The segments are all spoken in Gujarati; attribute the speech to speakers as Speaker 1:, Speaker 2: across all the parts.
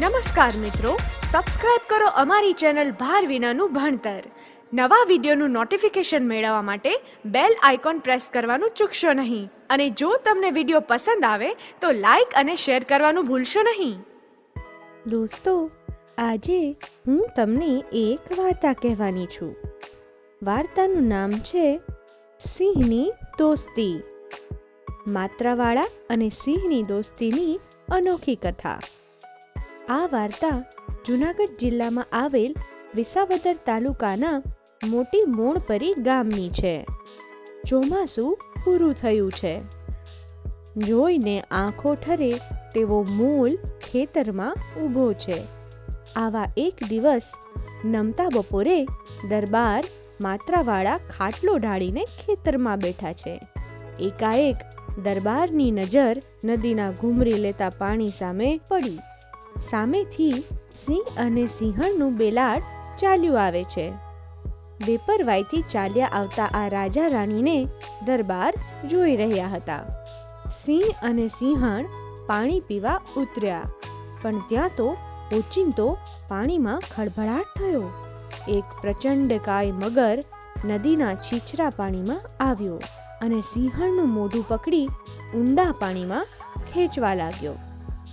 Speaker 1: નમસ્કાર મિત્રો સબસ્ક્રાઇબ કરો અમારી ચેનલ ભાર વિનાનું ભણતર. નવા વિડીયોનું નોટિફિકેશન મેળવવા માટે બેલ આઇકોન પ્રેસ કરવાનું ચૂકશો નહીં. અને જો તમને વીડિયો પસંદ આવે, તો લાઈક અને શેર કરવાનું ભૂલશો નહીં.
Speaker 2: દોસ્તો, આજે હું તમને એક વાર્તા કહેવાની છું. વાર્તાનું નામ છે સિંહની દોસ્તી. માત્રાવાળા અને સિંહની દોસ્તીની અનોખી કથા. આ વાર્તા જૂનાગઢ જિલ્લામાં આવેલ વિસાવદર તાલુકાના મોટી મોણપરી ગામની છે. ચોમાસું પૂરું થયું છે. જોઈને આંખો ઠરે તેવો મૂલ ખેતરમાં ઊભો છે. આવા એક દિવસ નમતા બપોરે દરબાર માત્રાવાળા ખાટલો ઢાળીને ખેતરમાં બેઠા છે. એકાએક દરબારની નજર નદીના ઘૂમરી લેતા પાણી સામે પડી. સામેથી સિંહ અને સિંહણનું બેલાડ ચાલ્યું આવે છે. બેપરવાઈથી ચાલ્યા આવતા આ રાજા રાણીને દરબાર જોઈ રહ્યા હતા. સિંહ અને સિંહણ પાણી પીવા ઉતર્યા, પણ ત્યાં તો ઓચિંતો પાણીમાં ખળભળાટ થયો. એક પ્રચંડ કાય મગર નદીના છીછરા પાણીમાં આવ્યો અને સિંહણનું મોઢું પકડી ઊંડા પાણીમાં ખેંચવા લાગ્યો.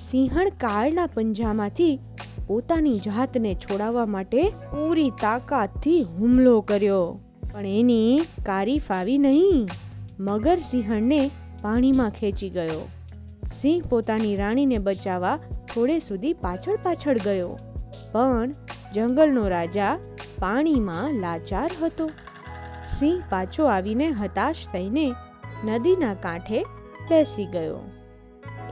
Speaker 2: સિંહણ કાળના પંજામાંથી પોતાની જાતને છોડાવવા માટે પૂરી તાકાતથી હુમલો કર્યો. પણ એની કારી ફાવી નહીં. મગર સિંહણને પાણીમાં ખેંચી ગયો. સિંહ પોતાની રાણીને બચાવવા થોડે સુધી પાછળ પાછળ ગયો. પણ જંગલનો રાજા પાણીમાં લાચાર હતો. સિંહ પાછો આવીને હતાશ થઈને નદીના કાંઠે બેસી ગયો.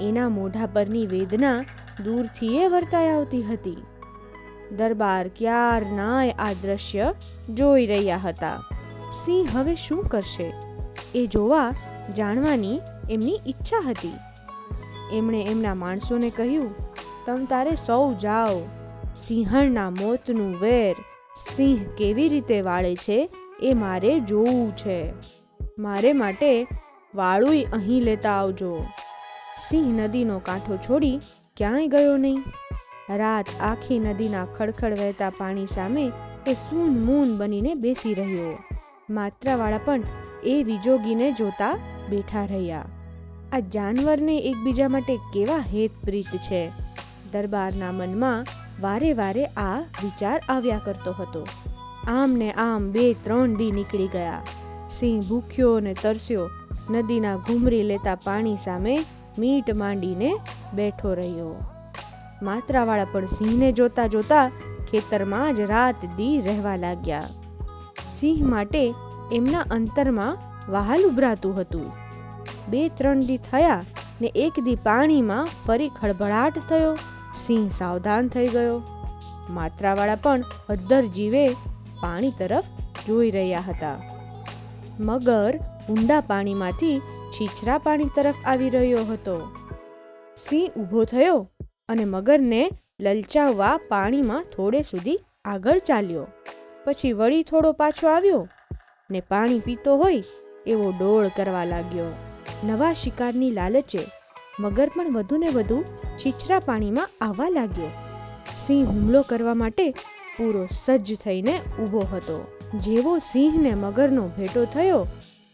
Speaker 2: એના મોઢા પરની વેદના દૂરથી એ વર્તાઈ આવતી હતી. દરબાર ક્યારનાય આ દ્રશ્ય જોઈ રહ્યા હતા. સિંહ હવે શું કરશે? એ જોવા જાણવાની એમની ઈચ્છા હતી. એમણે એમના માણસોને કહ્યું, તમ તારે સૌ જાઓ. સિંહણના મોતનું વેર સિંહ કેવી રીતે વાળે છે એ મારે જોવું છે. મારે માટે વાળુંય અહીં લેતા આવજો. સિંહ નદીનો કાંઠો છોડી ક્યાંય ગયો નહીં. રાત આખી નદીના ખડખડ વહેતા પાણી સામે એ સૂન મૂન બનીને બેસી રહ્યો. માત્રાવાળા પણ એ વિજોગીને જોતા બેઠા રહ્યા. આ જાનવરને એકબીજા માટે કેવા હેતપ્રીત છે? દરબારના મનમાં વારે વારે આ વિચાર આવ્યા કરતો હતો. આમ ને આમ બે ત્રણ દી નીકળી ગયા. સિંહ ભૂખ્યો ને તરસ્યો. નદીના ઘૂમરી લેતા પાણી સામે મીટ માંડીને બેઠો રહ્યો. માત્રાવાળા પણ સિંહને જોતા જોતા ખેતરમાં જ રાત દી રહેવા લાગ્યા. સિંહ માટે એમના અંતરમાં વહાલ ઉભરાતું હતું. બે ત્રણ દી થયા ને એક દી પાણીમાં ફરી ખળભળાટ થયો. સિંહ સાવધાન થઈ ગયો. માત્રાવાળા પણ હદ્દર જીવે પાણી તરફ જોઈ રહ્યા હતા. મગર ઊંડા પાણીમાંથી છીછરા પાણી તરફ આવી રહ્યો હતો. સિંહ ઊભો થયો અને મગરને લલચાવવા પાણીમાં થોડે સુધી આગળ ચાલ્યો. પછી વળી થોડો પાછો આવ્યો ને પાણી પીતો હોય એવો ડોળ કરવા લાગ્યો. નવા શિકારની લાલચે મગર પણ વધુ ને વધુ છીછરા પાણીમાં આવવા લાગ્યો. સિંહ હુમલો કરવા માટે પૂરો સજ્જ થઈને ઊભો હતો. જેવો સિંહને મગરનો ભેટો થયો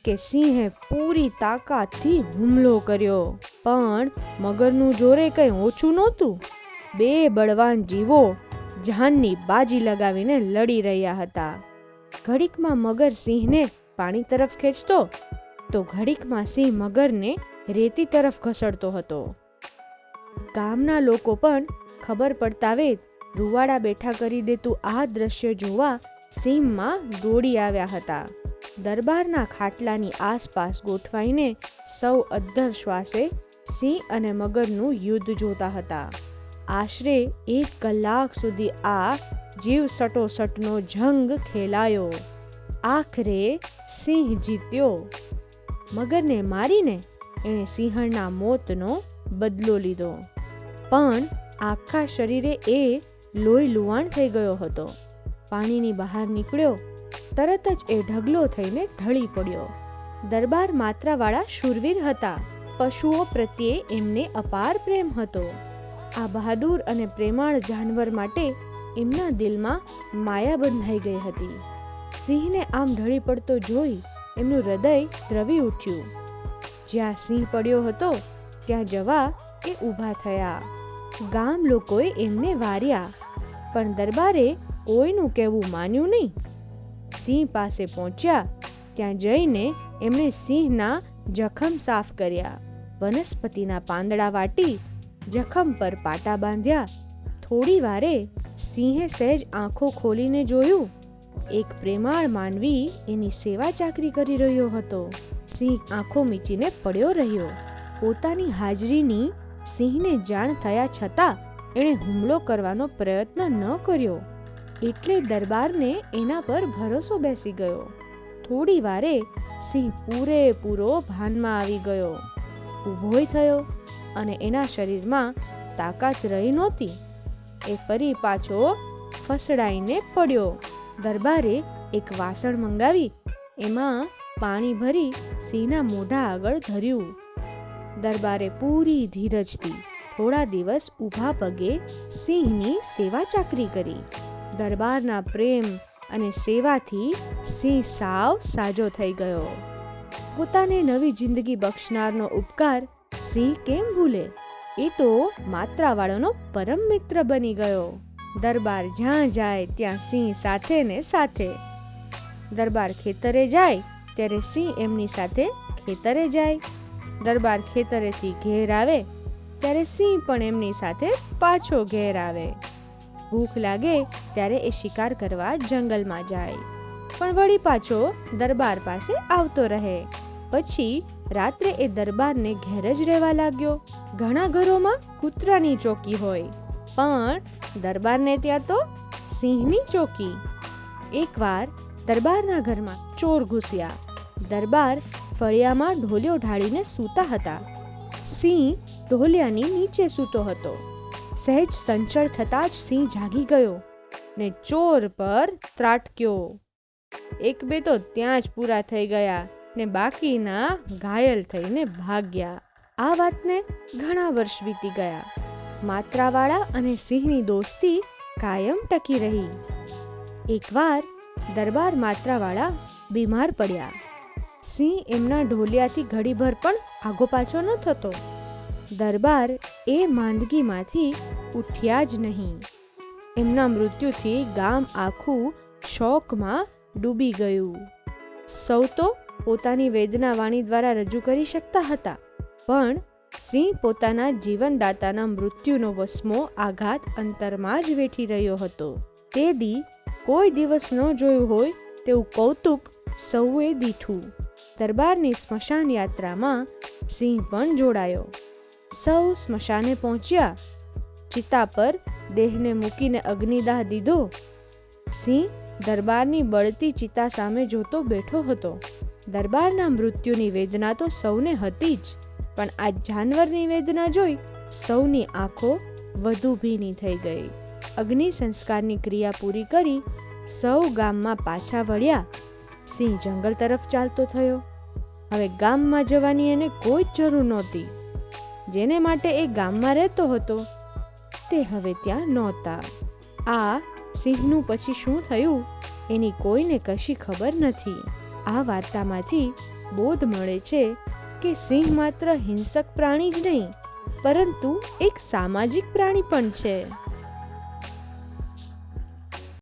Speaker 2: કે સિંહે પૂરી તાકાતથી હુમલો કર્યો. પણ મગરનું જોરે કંઈ ઓછું નહોતું. બે બળવાન જીવો જાનની બાજી લગાવીને લડી રહ્યા હતા. ઘડીકમાં મગર સિંહને પાણી તરફ ખેંચતો, તો ઘડીકમાં સિંહ મગરને રેતી તરફ ઘસડતો હતો. ગામના લોકો પણ ખબર પડતાવે રૂવાડા બેઠા કરી દેતું આ દ્રશ્ય જોવા સીમમાં દોડી આવ્યા હતા. દરબારના ખાટલાની આસપાસ ગોઠવાઈને સૌ અદ્ધર શ્વાસે સિંહ અને મગરનું યુદ્ધ જોતા હતા. આશરે એક કલાક સુધી આ જીવ સટોસટનો જંગ ખેલાયો. આખરે સિંહ જીત્યો. મગરને મારીને એણે સિંહણના મોતનો બદલો લીધો. પણ આખા શરીરે એ લોહી લુવાણ થઈ ગયો હતો. પાણીની બહાર નીકળ્યો તરત જ એ ઢગલો થઈને ઢળી પડ્યો. દરબાર માત્રાવાળા શૂરવીર હતા. પશુઓ પ્રત્યે એમને અપાર પ્રેમ હતો. આ બહાદુર અને પ્રેમાળ જાનવર માટે એમના દિલમાં માયા બંધાઈ ગઈ હતી. સિંહને આમ ઢળી પડતો જોઈ એમનું હૃદય દ્રવી ઉઠ્યું. જ્યાં સિંહ પડ્યો હતો, ત્યાં જવા એ ઊભા થયા. ગામ લોકોએ એમને વાર્યા. પણ દરબારે કોઈનું કહેવું માન્યું નહીં. સિંહ પાસે પહોંચ્યા. ત્યાં જઈને એમણે સિંહના જખમ સાફ કર્યા. વનસ્પતિના પાંદડા વાટી, જખમ પર પાટા બાંધ્યા. થોડી વારે સિંહે સહેજ આંખો ખોલીને જોયું. એક પ્રેમાળ માનવી એની સેવા ચાકરી કરી રહ્યો હતો. સિંહ આંખો મીચીને પડ્યો રહ્યો. પોતાની હાજરીની સિંહને જાણ થયા છતાં એણે હુમલો કરવાનો પ્રયત્ન ન કર્યો. એટલે દરબારને એના પર ભરોસો બેસી ગયો. થોડી વારે સિંહ પૂરેપૂરો ભાનમાં આવી ગયો. ઊભોય થયો અને એના શરીરમાં તાકાત રહી નહોતી. એ ફરી પાછો ફસડાઈને પડ્યો. દરબારે એક વાસણ મંગાવી. એમાં પાણી ભરી સિંહના મોઢા આગળ ધર્યું. દરબારે પૂરી ધીરજથી થોડા દિવસ ઊભા પગે સિંહની સેવા ચાકરી કરી. દરબારના પ્રેમ અને સેવાથી સિંહ સાવ સાજો થઈ ગયો. પોતાને નવી જિંદગી બક્ષનારનો ઉપકાર સિંહ કેમ ભૂલે? એ તો માત્રાવાળાનો પરમ મિત્ર બની ગયો. દરબાર જ્યાં જાય ત્યાં સિંહ સાથે ને સાથે. દરબાર ખેતરે જાય ત્યારે સિંહ એમની સાથે ખેતરે જાય. દરબાર ખેતરેથી ઘેર આવે ત્યારે સિંહ પણ એમની સાથે પાછો ઘેર આવે. ભૂખ લાગે ત્યારે એ શિકાર કરવા જંગલમાં જાય. પણ વળી પાછો દરબાર પાસે આવતો રહે. પછી રાત્રે એ દરબારને ઘેર જ રહેવા લાગ્યો. ઘણા ઘરોમાં કૂતરાની ચોકી હોય. પણ દરબારને ત્યાં તો સિંહની ચોકી. એકવાર દરબારના ઘરમાં ચોર ઘૂસ્યા. દરબાર ફળિયામાં ઢોલિયો ઢાળીને સૂતા હતા. સિંહ ઢોલિયાની નીચે સૂતો હતો. સહેજ સંચળ થતાં જ સિંહ જાગી ગયો ને ચોર પર ત્રાટક્યો. એક બે તો ત્યાં જ પૂરા થઈ ગયા ને બાકીના ઘાયલ થઈને ભાગ્યા. આ વાતને ઘણા વર્ષ વીતી ગયા. માત્રાવાળા અને સિંહની દોસ્તી કાયમ ટકી રહી. એકવાર દરબાર માત્રાવાળા બીમાર પડ્યા. સિંહ એમના ઢોલિયાથી ઘડીભર પણ આગો પાછો ન થતો. દરબાર એ માંદગીમાંથી ઉઠ્યા જ નહીં. એમના મૃત્યુથી ગામ આખું શોકમાં ડૂબી ગયું. સૌ તો પોતાની વેદના વાણી દ્વારા રજૂ કરી શકતા હતા, પણ સિંહ પોતાના જીવનદાતાના મૃત્યુનો વસમો આઘાત અંતરમાં જ વેઠી રહ્યો હતો. તે દી કોઈ દિવસ ન જોયું હોય તેવું કૌતુક સૌએ દીઠું. દરબારની સ્મશાન યાત્રામાં સિંહ પણ જોડાયો. સૌ સ્મશાને પહોંચ્યા. ચિતા પર દેહને મૂકીને અગ્નિદાહ દીધો. સિંહ દરબારની બળતી ચિતા સામે જોતો બેઠો હતો. દરબારના મૃત્યુની વેદના તો સૌને હતી જ, પણ આ જાનવરની વેદના જોઈ સૌની આંખો વધુ ભીની થઈ ગઈ. અગ્નિ સંસ્કારની ક્રિયા પૂરી કરી સૌ ગામમાં પાછા વળ્યા. સિંહ જંગલ તરફ ચાલતો થયો. હવે ગામમાં જવાની એને કોઈ જ જરૂર નહોતી. જેને માટે એ ગામમાં રહેતો હતો, તે હવે ત્યાં નહોતા. આ સિંહનું પછી શું થયું, એની કોઈને કશી ખબર નથી. આ વાર્તામાંથી બોધ મળે છે કે સિંહ માત્ર હિંસક પ્રાણી જ નહીં, પરંતુ એક સામાજિક પ્રાણી પણ છે.